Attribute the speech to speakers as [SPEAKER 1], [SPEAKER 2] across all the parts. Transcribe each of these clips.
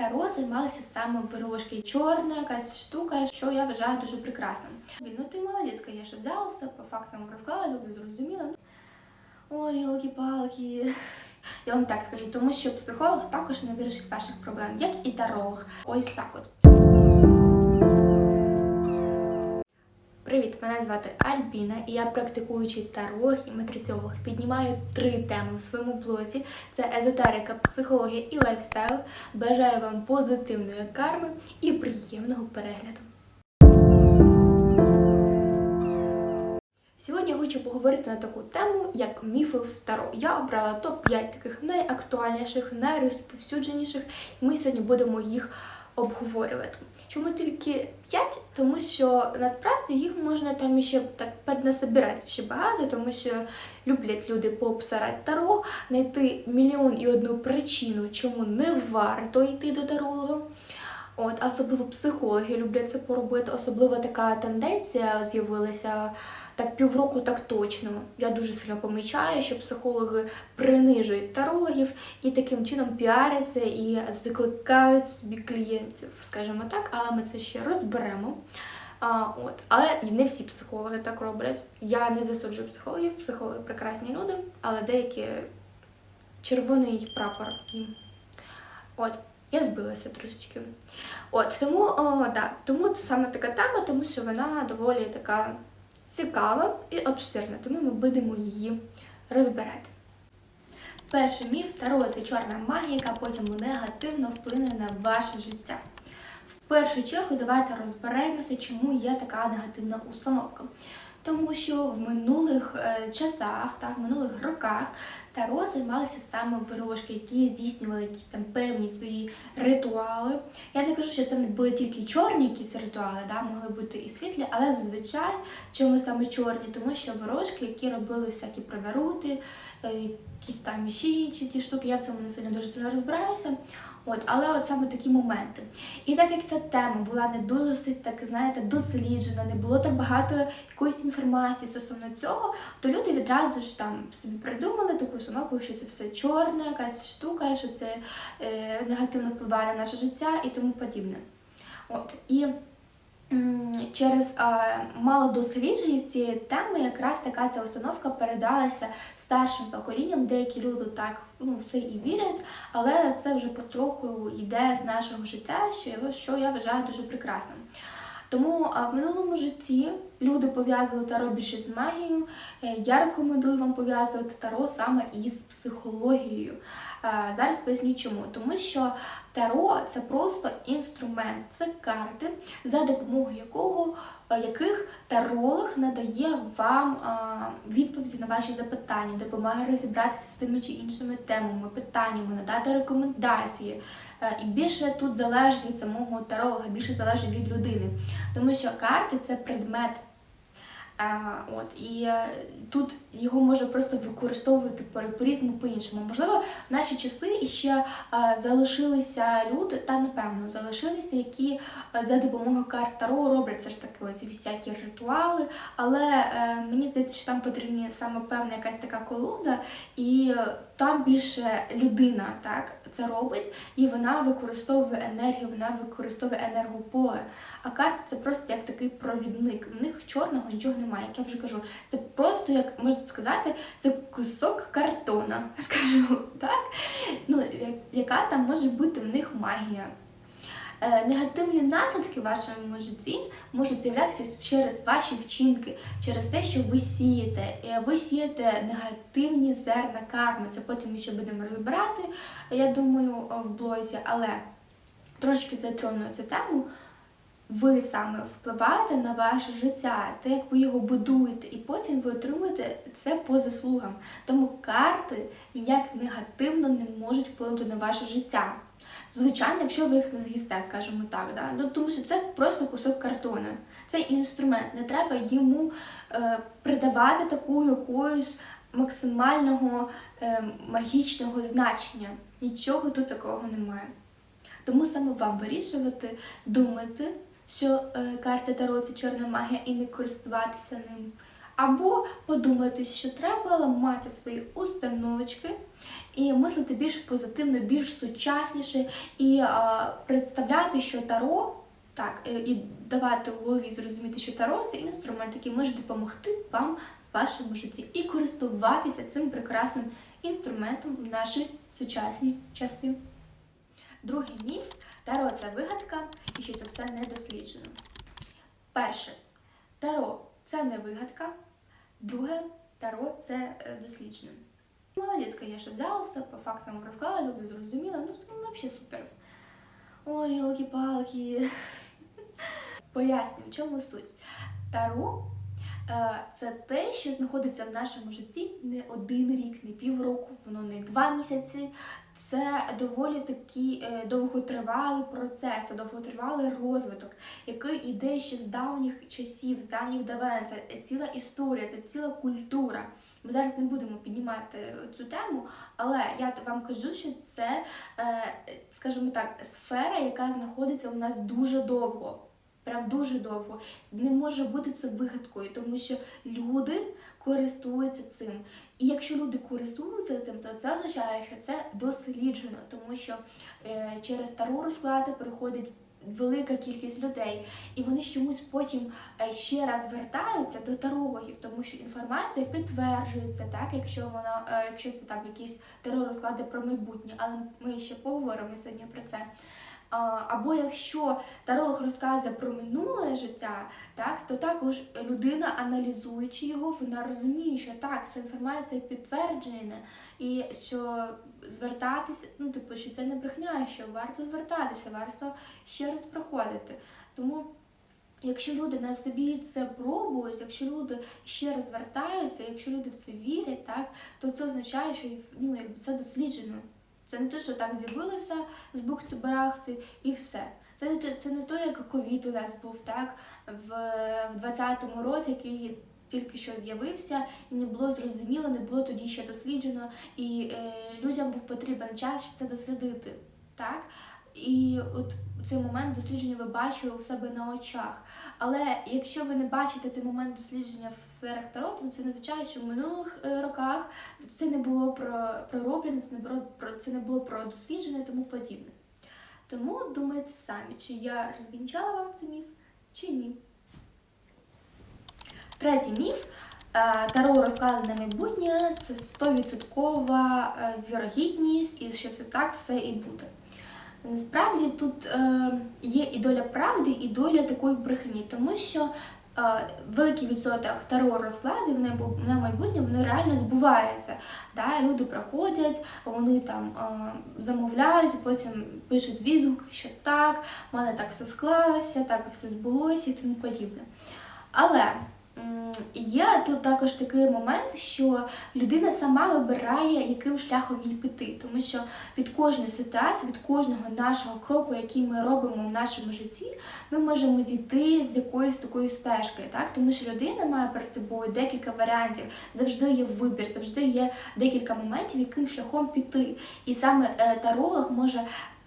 [SPEAKER 1] Таро займалася саме ворожки. Чорна якась штука, що я вважаю дуже прекрасним. Блін, Ну ти молодець, взяла все по фактам розклала, люди зрозуміли. Ой, ялки-палки. Я вам так скажу, тому що психолог також не вирішить ваших проблем, як і тарог. Ось так от. Привіт, мене звати Альбіна, і я практикуючий таролог і матриціолог. Піднімаю три теми в своєму блозі: це езотерика, психологія і лайфстайл. Бажаю вам позитивної карми і приємного перегляду. Сьогодні хочу поговорити на таку тему, як міфи в Таро. Я обрала топ-5 таких найактуальніших, найрозповсюдженіших, і ми сьогодні будемо їх обговорювати. Чому тільки 5? Тому що насправді їх можна там ще так піднасобирати ще багато, тому що люблять люди пообсирати Таро, знайти мільйон і одну причину, чому не варто йти до таролога. От, особливо психологи люблять це поробити. Особливо така тенденція з'явилася так півроку, так точно. Я дуже сильно помічаю, що психологи принижують тарологів і таким чином піаряться і закликають собі клієнтів, скажімо так, але ми це ще розберемо. А, от. Але і не всі психологи так роблять. Я не засуджую психологів, психологи прекрасні люди, але деякі червоний прапор. От. Я збилася трошечки. От тому, о, да, тому саме така тема, тому що вона доволі така цікава і обширна, тому ми будемо її розбирати. Перший міф Таро це чорна магія, яка потім негативно вплине на ваше життя. В першу чергу давайте розберемося, чому є така негативна установка. Тому що в минулих е, часах, так, в минулих роках Таро займалися саме ворожки, які здійснювали якісь там певні свої ритуали. Я не кажу, що це не були тільки чорні якісь ритуали, да, могли бути і світлі, але зазвичай чому саме чорні, тому що ворожки, які робили всякі приворути, е, якісь там ще інші ті штуки, я в цьому не сильно дуже сильно розбираюся. От, але от саме такі моменти. І так як ця тема була не дуже так, знаєте, досліджена, не було так багато якоїсь інформації стосовно цього, то люди відразу ж там собі придумали таку установку, що це все чорна, якась штука, що це е, негативно впливає на наше життя і тому подібне. От і через е, малодослідженість цієї теми якраз така ця установка передалася старшим поколінням. Деякі люди так ну, в це і вірять, але це вже потроху йде з нашого життя, що, що я вважаю дуже прекрасним. Тому в минулому житті люди пов'язували таро більше з магією. Е, Я рекомендую вам пов'язувати таро саме із психологією. Е, Зараз поясню чому. Тому що таро це просто інструмент, це карти, за допомогою якого е, яких таролог надає вам відповіді на ваші запитання, допомагає розібратися з тими чи іншими темами, питаннями, надати рекомендації. Е, І більше тут залежить від самого таролога, більше залежить від людини. Тому що карти це предмет. От і е, тут його можна просто використовувати по- по-різному по-іншому. Можливо, в наші часи іще е, залишилися люди, та напевно залишилися, які е, за допомогою карт Таро роблять все ж таки оці всякі ритуали. Але мені здається, що там потрібна саме певна якась така колода, і там більше людина так це робить, і вона використовує енергію, вона використовує енергополе. А карта це просто як такий провідник. В них чорного нічого немає. Як я вже кажу, це просто як можна сказати, це кусок картона, скажу так. Ну яка там може бути в них магія. Е, Негативні наслідки в вашому житті можуть з'являтися через ваші вчинки, через те, що ви сієте. Е, Ви сієте негативні зерна карми. Це потім ми ще будемо розбирати, я думаю, в блозі, але трошки затрону цю тему. Ви саме впливаєте на ваше життя, те, як ви його будуєте, і потім ви отримуєте це по заслугам. Тому карти ніяк негативно не можуть вплинути на ваше життя. Звичайно, якщо ви їх не з'їсте, скажімо так, да? ну, тому що це просто кусок картона. Це інструмент, не треба йому е, придавати таку якоюсь максимального е, магічного значення. Нічого тут такого немає. Тому саме вам вирішувати, думати, що е, карта Таро це чорна магія і не користуватися ним. Або подумати, що треба ламати свої установочки і мислити більш позитивно, більш сучасніше, і е, представляти, що таро. Так, е, і давати в голові зрозуміти, що таро це інструмент, який може допомогти вам в вашому житті і користуватися цим прекрасним інструментом в наші сучасні часи. Другий міф таро це вигадка і що це все не досліджено. Перше, таро це не вигадка. Друге, таро це е, досліджено. Молодець, звісно, все по фактам розклала, люди зрозуміли, ну це взагалі супер. Ой, йолки-палки. Поясню, в чому суть. Таро це те, що знаходиться в нашому житті не один рік, не півроку, воно не два місяці. Це доволі такий е, довготривалий процес, це довготривалий розвиток, який іде ще з давніх часів, з давніх давен. Це ціла історія, це ціла культура. Ми зараз не будемо піднімати цю тему, але я вам кажу, що це, е, скажімо так, сфера, яка знаходиться у нас дуже довго. Прям дуже довго. Не може бути це вигадкою, тому що люди користуються цим. І якщо люди користуються цим, то це означає, що це досліджено, тому що е, через таро розклади приходить велика кількість людей, і вони чомусь потім е, ще раз звертаються до тарологів, тому що інформація підтверджується, так, якщо вона, е, якщо це там якісь таро розклади про майбутнє, але ми ще поговоримо сьогодні про це. Або якщо таролог розказує про минуле життя, так то також людина, аналізуючи його, вона розуміє, що так, ця інформація підтверджена, і що звертатися, ну типу, що це не брехня, що варто звертатися, варто ще раз проходити. Тому. Якщо люди на собі це пробують, якщо люди ще раз звертаються, якщо люди в це вірять, так то це означає, що ну, якби це досліджено. Це не те, що так з'явилося з бухти-барахти і все. Це, це не то, як ковід у нас був так в 20-му році, який тільки що з'явився, і не було зрозуміло, не було тоді ще досліджено, і е, людям був потрібен час, щоб це дослідити. Так? І от цей момент дослідження ви бачили у себе на очах. Але якщо ви не бачите цей момент дослідження в сферах таро, то це не означає, що в минулих е, роках це не було про пророблено, це не було про це не було про дослідження і тому подібне. Тому думайте самі, чи я розвінчала вам цей міф, чи ні. Третій міф. Е, Таро розклади на майбутнє це 100% е, вірогідність, і що це так все і буде. Насправді тут є і доля правди, і доля такої брехні, тому що великий відсоток таро розкладів на, бу- на майбутнє вони реально збуваються. Да? Люди проходять, вони там е, замовляють, потім пишуть відгук, що так, в мене так все склалося, так все збулося і тому подібне. Але є тут також такий момент, що людина сама вибирає, яким шляхом їй піти, тому що від кожної ситуації, від кожного нашого кроку, який ми робимо в нашому житті, ми можемо зійти з якоїсь такої стежки, так? Тому що людина має перед собою декілька варіантів, завжди є вибір, завжди є декілька моментів, яким шляхом піти. І саме е, таролог може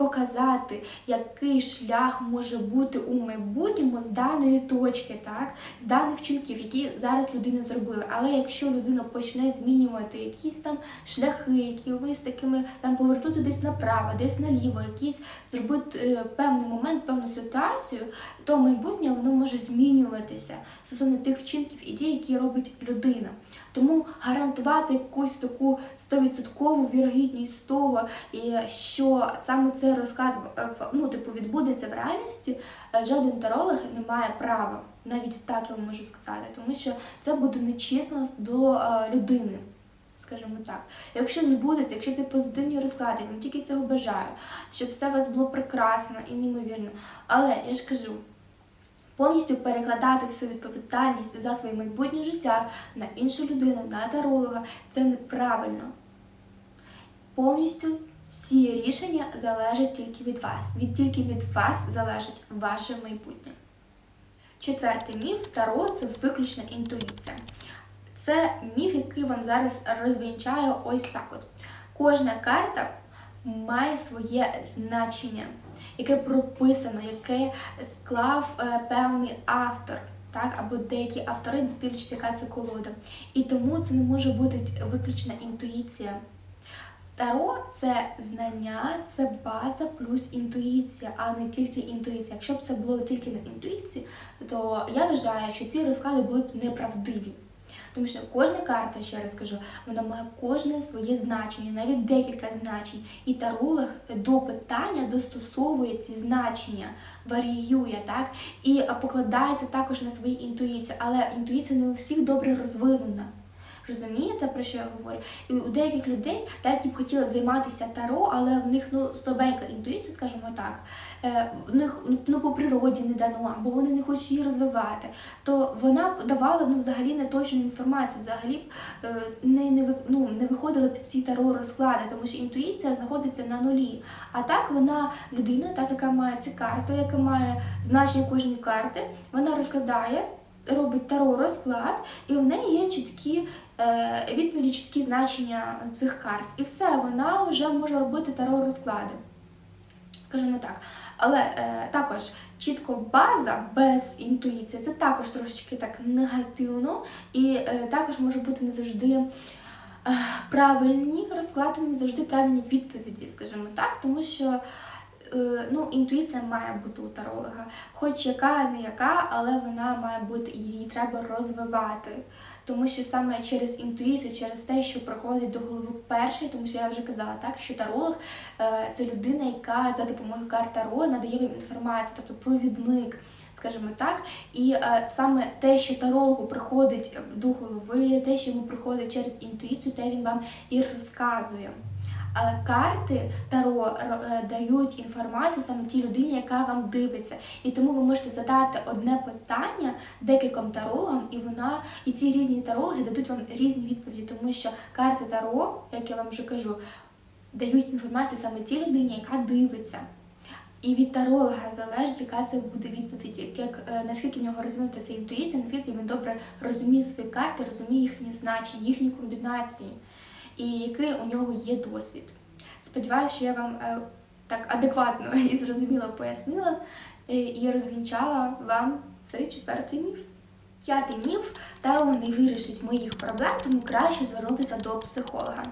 [SPEAKER 1] показати, який шлях може бути у майбутньому з даної точки, так, з даних вчинків, які зараз людина зробила. Але якщо людина почне змінювати якісь там шляхи, якимись такими там повернути десь направо, десь наліво, якісь зробити е, певний момент, певну ситуацію, то майбутнє воно може змінюватися стосовно тих вчинків і дій, які робить людина. Тому гарантувати якусь таку 100% вірогідність того, і що саме цей розклад е, ну, типу, відбудеться в реальності, е, жоден таролог не має права. Навіть так я можу сказати, тому що це буде нечесно до е, людини. Скажімо так, якщо збудеться, якщо це позитивні розклади, я вам тільки цього бажаю, щоб все у вас було прекрасно і неймовірно. Але я ж кажу, повністю перекладати всю відповідальність за своє майбутнє життя на іншу людину, на таролога, це неправильно. Повністю всі рішення залежать тільки від вас. Від тільки від вас залежить ваше майбутнє. Четвертий міф Таро це виключна інтуїція. Це міф, який вам зараз розвінчаю ось так от. Кожна карта має своє значення, яке прописано, яке склав е, певний автор. так, або деякі автори дивлячись, яка це колода. І тому це не може бути виключна інтуїція. Таро це знання, це база плюс інтуїція, а не тільки інтуїція. Якщо б це було тільки на інтуїції, то я вважаю, що ці розклади були б неправдиві. Тому що кожна карта, ще раз кажу, вона має кожне своє значення, навіть декілька значень. І таролог до питання достосовує ці значення, варіює, так? І покладається також на свою інтуїцію. Але інтуїція не у всіх добре розвинена. Розумієте, про що я говорю? І у деяких людей, які б хотіли займатися таро, але в них ну слабенька інтуїція, скажімо так, е, в них ну по природі не дано, або вони не хочуть її розвивати, то вона б давала ну взагалі не точну інформацію, взагалі б е, не, не, ну, не виходили б ці таро розклади, тому що інтуїція знаходиться на нулі. А так вона людина, так яка має ці карти, яка має значення кожної карти, вона розкладає. Робить таро розклад, і в неї є чіткі е, відповіді, чіткі значення цих карт. І все, вона вже може робити таро розклади. Скажімо так. Але е, також чітко база без інтуїції це також трошечки так негативно, і е, також може бути не завжди е, правильні розклади, не завжди правильні відповіді, скажімо так, тому що. Е, Ну, інтуїція має бути у таролога, хоч яка не яка, але вона має бути її треба розвивати. Тому що саме через інтуїцію, через те, що приходить до голови перший, тому що я вже казала так, що таролог е, це людина, яка за допомогою карт Таро надає вам інформацію, тобто провідник, скажімо так. І е, саме те, що тарологу приходить до голови, те, що йому приходить через інтуїцію, те він вам і розказує. Але карти Таро е, дають інформацію саме тій людині, яка вам дивиться. І тому ви можете задати одне питання декільком тарологам, і вона і ці різні тарологи дадуть вам різні відповіді, тому що карти Таро, як я вам вже кажу, дають інформацію саме тій людині, яка дивиться. І від таролога залежить, яка це буде відповідь, як, е, наскільки в нього розвинута ця інтуїція, наскільки він добре розуміє свої карти, розуміє їхні значення, їхні комбінації, і який у нього є досвід. Сподіваюся, що я вам е, так адекватно і зрозуміло пояснила е, і розвінчала вам цей четвертий міф. П'ятий міф Таро не вирішить моїх проблем, тому краще звернутися до психолога.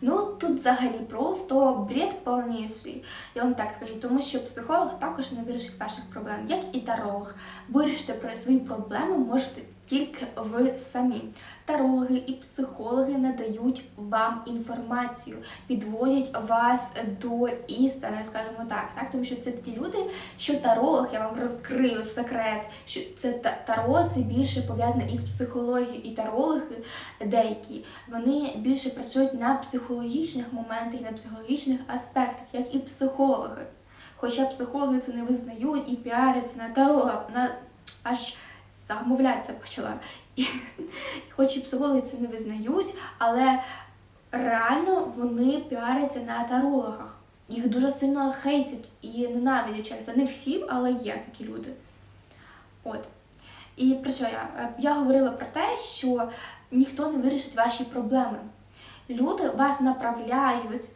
[SPEAKER 1] Ну тут взагалі просто бред повніший. Я вам так скажу, тому що психолог також не вирішить ваших проблем, як і таролог. Вирішити про свої проблеми можете тільки ви самі. Тарологи і психологи надають вам інформацію, підводять вас до істини, скажімо так, так, тому що це ті люди, що таролог, я вам розкрию секрет, що це таро це більше пов'язане із психологією, і тарологи деякі вони більше працюють на психологічних моментах, на психологічних аспектах, як і психологи. Хоча психологи це не визнають і піаряться на тарологах, на аж замовлятися почала. І, хоч і психологи це не визнають, але реально вони піаряться на тарологах. Їх дуже сильно хейтять і ненавидять через це. Не всі, але є такі люди. От. І про що я? Е, Я говорила про те, що ніхто не вирішить ваші проблеми. Люди вас направляють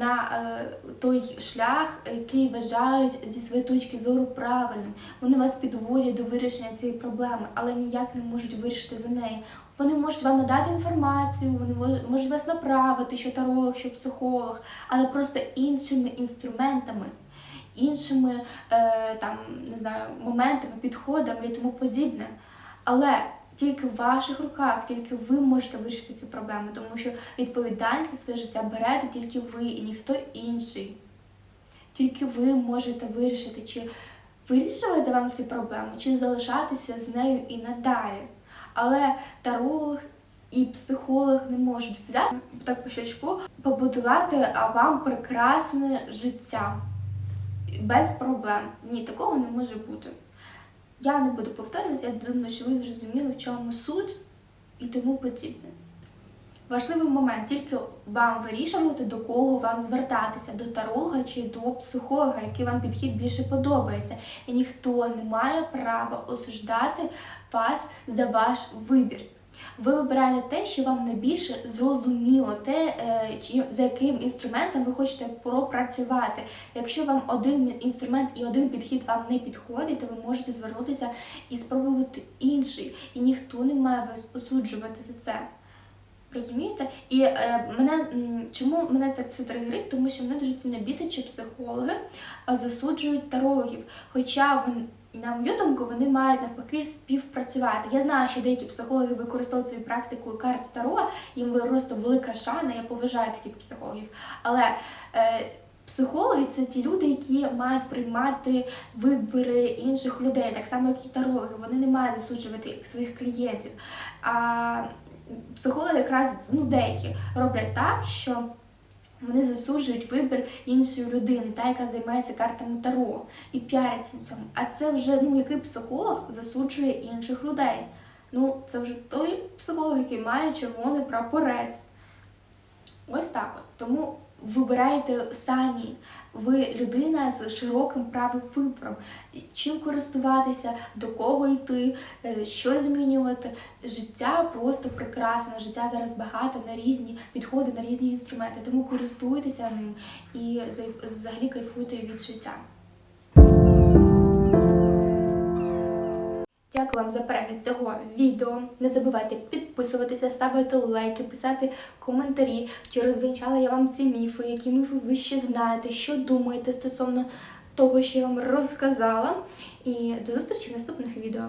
[SPEAKER 1] на е, той шлях, який вважають зі своєї точки зору правильним. Вони вас підводять до вирішення цієї проблеми, але ніяк не можуть вирішити за неї. Вони можуть вам надати інформацію, вони можуть вас направити, що таролог, що психолог, але просто іншими інструментами, іншими е, там, не знаю, моментами, підходами і тому подібне. Але тільки в ваших руках, тільки ви можете вирішити цю проблему, тому що відповідальність за своє життя берете тільки ви і ніхто інший. Тільки ви можете вирішити, чи вирішувати вам цю проблему, чи залишатися з нею і надалі. Але таролог і психолог не можуть взяти так по щелчку, побудувати вам прекрасне життя без проблем. Ні, такого не може бути. Я не буду повторюватися, я думаю, що ви зрозуміли, в чому суть і тому подібне. Важливий момент тільки вам вирішувати, до кого вам звертатися, до таролога чи до психолога, який вам підхід більше подобається. І ніхто не має права осуждати вас за ваш вибір. Ви вибираєте те, що вам найбільше зрозуміло, те, е, за яким інструментом ви хочете пропрацювати. Якщо вам один інструмент і один підхід вам не підходить, то ви можете звернутися і спробувати інший. І ніхто не має вас осуджувати за це. Розумієте? І е, мене чому мене так це тригерить? Тому що мене дуже сильно бісить, що психологи засуджують тарологів. Хоча вони, на мою думку, вони мають навпаки співпрацювати. Я знаю, що деякі психологи використовують свою практику карти Таро, їм просто велика шана, я поважаю таких психологів. Але е, психологи це ті люди, які мають приймати вибори інших людей, так само, як і тарологи. Вони не мають засуджувати своїх клієнтів. А психологи якраз ну, деякі роблять так, що вони засуджують вибір іншої людини, та яка займається картами Таро і піариться на цьому. А це вже ну який психолог засуджує інших людей. Ну, це вже той психолог, який має червоний прапорець. Ось так от. Тому вибирайте самі. Ви людина з широким правим вибором. Чим користуватися, до кого йти, е, що змінювати. Життя просто прекрасне. Життя зараз багато на різні підходи, на різні інструменти. Тому користуйтеся ним і за- взагалі кайфуйте від життя. Дякую вам за перегляд цього відео. Не забувайте підписуватися, ставити лайки, писати коментарі, чи розвінчала я вам ці міфи, які міфи ви ще знаєте, що думаєте стосовно того, що я вам розказала. І до зустрічі в наступних відео.